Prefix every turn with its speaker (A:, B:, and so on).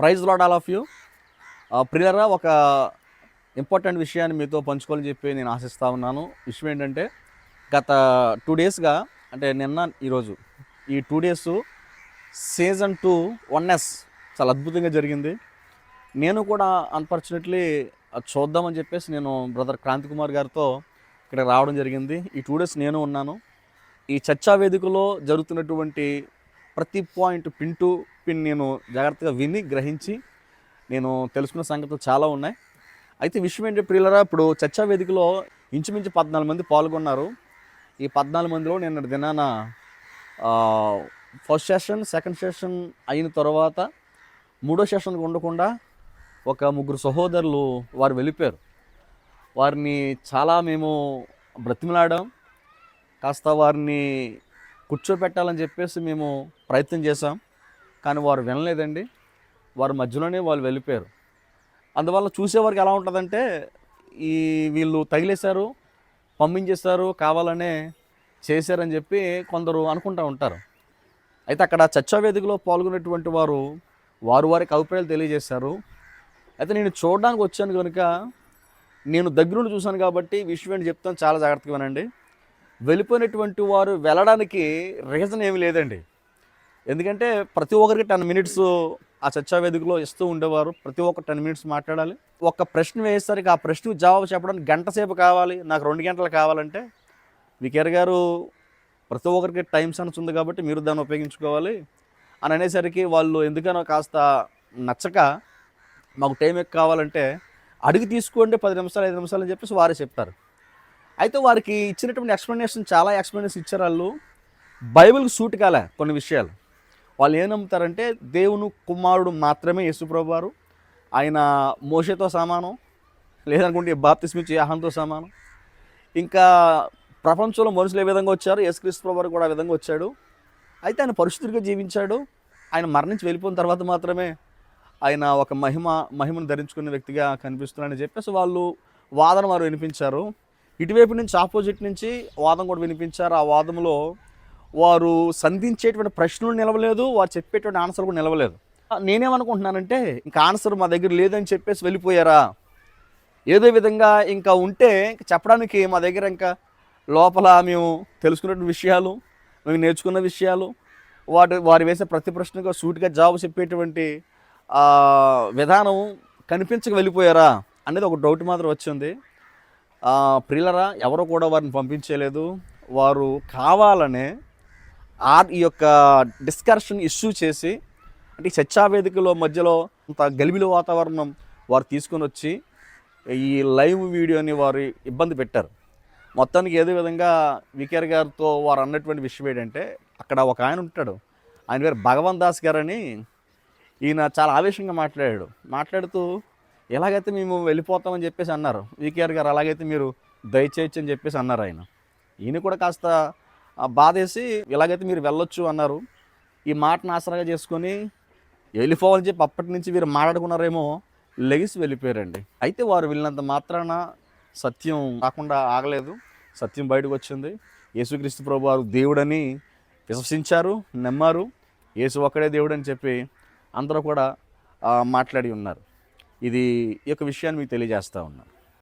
A: Praise lord all of you. ప్రియరా ఒక important విషయాన్ని మీతో పంచుకోవాలని చెప్పి నేను ఆశిస్తూ ఉన్నాను. విషయం ఏంటంటే గత టూ డేస్గా అంటే నిన్న ఈరోజు ఈ two days season two one yes చాలా అద్భుతంగా జరిగింది. నేను కూడా అన్ఫార్చునేట్లీ అది చూద్దామని చెప్పేసి నేను బ్రదర్ క్రాంతి కుమార్ గారితో ఇక్కడ రావడం జరిగింది. ఈ టూ డేస్ నేను ఉన్నాను. ఈ చర్చా వేదికలో జరుగుతున్నటువంటి ప్రతి పాయింట్ పిన్ టు పిన్ నేను జాగ్రత్తగా విని గ్రహించి నేను తెలుసుకున్న సంగతులు చాలా ఉన్నాయి. అయితే విషయం ఏంటి ప్రియులరా ఇప్పుడు చర్చా వేదికలో ఇంచుమించు పద్నాలుగు మంది పాల్గొన్నారు. ఈ పద్నాలుగు మందిలో నిన్న దినాన ఫస్ట్ సెషన్ సెకండ్ సెషన్ అయిన తర్వాత మూడో సెషన్కి ఉండకుండా ఒక ముగ్గురు సహోదరులు వారు వెళ్ళిపోయారు. వారిని చాలా మేము బ్రతిమలాడాం. కాస్త వారిని కూర్చోపెట్టాలని చెప్పేసి మేము ప్రయత్నం చేశాం. కానీ వారు వినలేదండి. వారి మధ్యలోనే వాళ్ళు వెళ్ళిపోయారు. అందువల్ల చూసేవారికి ఎలా ఉంటుందంటే ఈ వీళ్ళు తగిలేశారు పంపించేశారు కావాలనే చేశారని చెప్పి కొందరు అనుకుంటూ ఉంటారు. అయితే అక్కడ చర్చా వేదికలో పాల్గొన్నటువంటి వారు వారు వారికి అభిప్రాయాలు తెలియజేశారు. అయితే నేను చూడడానికి వచ్చాను కనుక నేను దగ్గరుండి చూశాను కాబట్టి విషయం ఏంటి చెప్తాను చాలా జాగ్రత్తగా వినండి. వెళ్ళిపోయినటువంటి వారు వెళ్ళడానికి రీజన్ ఏమి లేదండి. ఎందుకంటే ప్రతి ఒక్కరికి టెన్ మినిట్స్ ఆ చర్చా వేదికలో ఇస్తూ ఉండేవారు. ప్రతి ఒక్క టెన్ మినిట్స్ మాట్లాడాలి. ఒక ప్రశ్న వేసేసరికి ఆ ప్రశ్నకు జవాబు చెప్పడానికి గంట సేపు కావాలి. నాకు రెండు గంటలు కావాలంటే వికేర్ గారు ప్రతి ఒక్కరికి టైం సెన్స్ ఉంది కాబట్టి మీరు దాన్ని ఉపయోగించుకోవాలి అని అనేసరికి వాళ్ళు ఎందుకనో కాస్త నచ్చక మాకు టైం ఎక్కువ కావాలంటే అడిగి తీసుకోండి పది నిమిషాలు ఐదు నిమిషాలు అని చెప్పేసి వారే చెప్తారు. అయితే వారికి ఇచ్చినటువంటి ఎక్స్ప్లెనేషన్ చాలా ఎక్స్ప్లెనేషన్ ఇచ్చారు వాళ్ళు. బైబిల్కి సూట్ కాలే కొన్ని విషయాలు. వాళ్ళు ఏం నమ్ముతారంటే దేవుని కుమారుడు మాత్రమే యేసుప్రభు వారు ఆయన మోషతో సమానం లేదనుకుంటే బాప్తిస్మిచ్చి ఆహంతో సమానం. ఇంకా ప్రపంచంలో మనుషులు ఏ విధంగా వచ్చారు? యేసుక్రీస్తు ప్రభు వారు కూడా ఆ విధంగా వచ్చాడు. అయితే ఆయన పరిశుద్ధుడిగా జీవించాడు. ఆయన మరణించి వెళ్ళిపోయిన తర్వాత మాత్రమే ఆయన ఒక మహిమ మహిమను ధరించుకున్న వ్యక్తిగా కనిపిస్తున్నాడని చెప్పేసి వాళ్ళు వాదన వారు వినిపించారు. ఇటువైపు నుంచి ఆపోజిట్ నుంచి వాదం కూడా వినిపించారు. ఆ వాదంలో వారు సంధించేటువంటి ప్రశ్నలు నిలవలేదు వారు చెప్పేటువంటి ఆన్సర్ కూడా నిలవలేదు. నేనేమనుకుంటున్నానంటే ఇంకా ఆన్సర్ మా దగ్గర లేదని చెప్పేసి వెళ్ళిపోయారా? ఏదో విధంగా ఇంకా ఉంటే చెప్పడానికి మా దగ్గర ఇంకా లోపల మేము తెలుసుకున్నటువంటి విషయాలు మేము నేర్చుకున్న విషయాలు వాటి వారు వేసే ప్రతి ప్రశ్నకు సూటిగా జవాబు చెప్పేటువంటి విధానం కనిపించక వెళ్ళిపోయారా? అనేది ఒక డౌట్ మాత్రం వచ్చింది. ఆ, ప్రియులరా ఎవరు కూడా వారిని పంపించలేదు. వారు కావాలనే ఆ ఈ యొక్క డిస్కషన్ ఇష్యూ చేసి అంటే చర్చావేదికలో వేదికలో మధ్యలో అంత గలిబిలి వాతావరణం వారు తీసుకొని వచ్చి ఈ లైవ్ వీడియోని వారు ఇబ్బంది పెట్టారు. మొత్తానికి ఏదో విధంగా వికేర్ గారితో వారు అన్నటువంటి విషయం ఏంటంటే అక్కడ ఒక ఆయన ఉంటాడు. ఆయన పేరు భగవాన్ దాస్ గారని ఈయన చాలా ఆవేశంగా మాట్లాడాడు. మాట్లాడుతూ ఎలాగైతే మేము వెళ్ళిపోతామని చెప్పేసి అన్నారు వికేఆర్ గారు అలాగైతే మీరు దయచేయచ్చు అని చెప్పేసి అన్నారు ఆయన. ఈయన కూడా కాస్త బాధేసి ఇలాగైతే మీరు వెళ్ళొచ్చు అన్నారు. ఈ మాటను ఆసరాగా చేసుకొని వెళ్ళిపోవాలని చెప్పి అప్పటి నుంచి వీరు మాట్లాడుకున్నారేమో లెగిసి వెళ్ళిపోయారండి. అయితే వారు వెళ్ళినంత మాత్రాన సత్యం కాకుండా ఆగలేదు. సత్యం బయటకు వచ్చింది. యేసుక్రీస్తు ప్రభు వారు దేవుడని విశ్వసించారు నమ్మారు. యేసు ఒక్కడే దేవుడని చెప్పి అందరూ కూడా మాట్లాడి ఉన్నారు. ఇది ఈ యొక్క విషయాన్ని మీకు తెలియజేస్తూ ఉన్నాను.